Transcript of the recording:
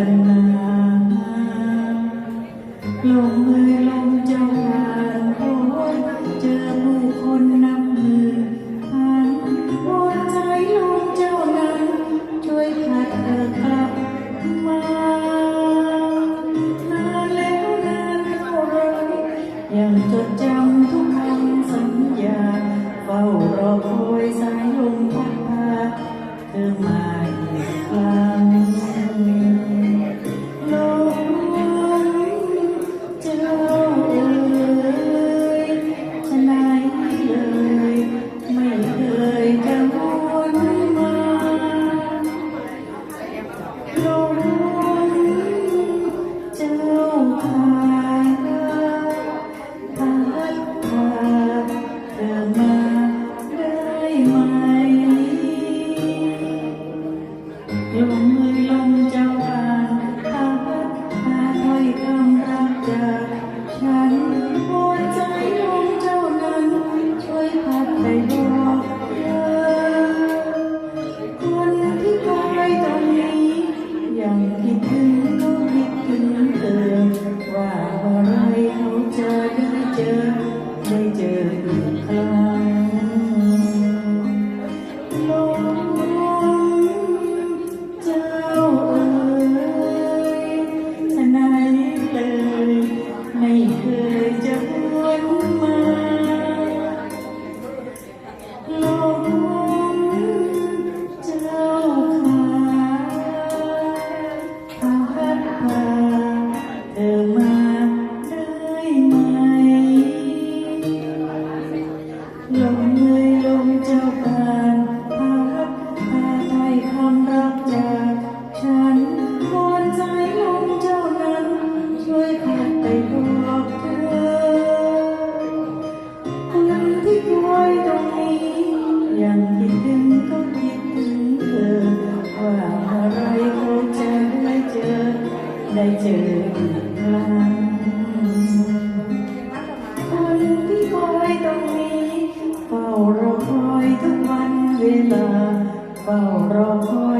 กันนาลงมือลงเจ้างานโอ้ยเจอผู้คนนับมือหันหัวใจลงเจ้านั้นช่วยพัดเธอกลับมา นานแล้วนานเท่าไรยังจดจำทุกคำสัญญาเฝ้ารอคอยสายลมพัดพา ลมมือลมเจ้าพาพาพัดพาถ้อยคำรักจาก ลมเอ่ยลมเจ้าผ่านพัดพาไทยคำรักจากฉันวอนใจลมเจ้านั้น ช่วยพัดไปบอกเธอคนที่คอยตรงนี้ ยังคิดถึงก็คิดถึงเธอ ว่าเมื่อไรเขาจะได้เจอ ได้เจออีกครั้ง เวลาเฝ้ารอคอย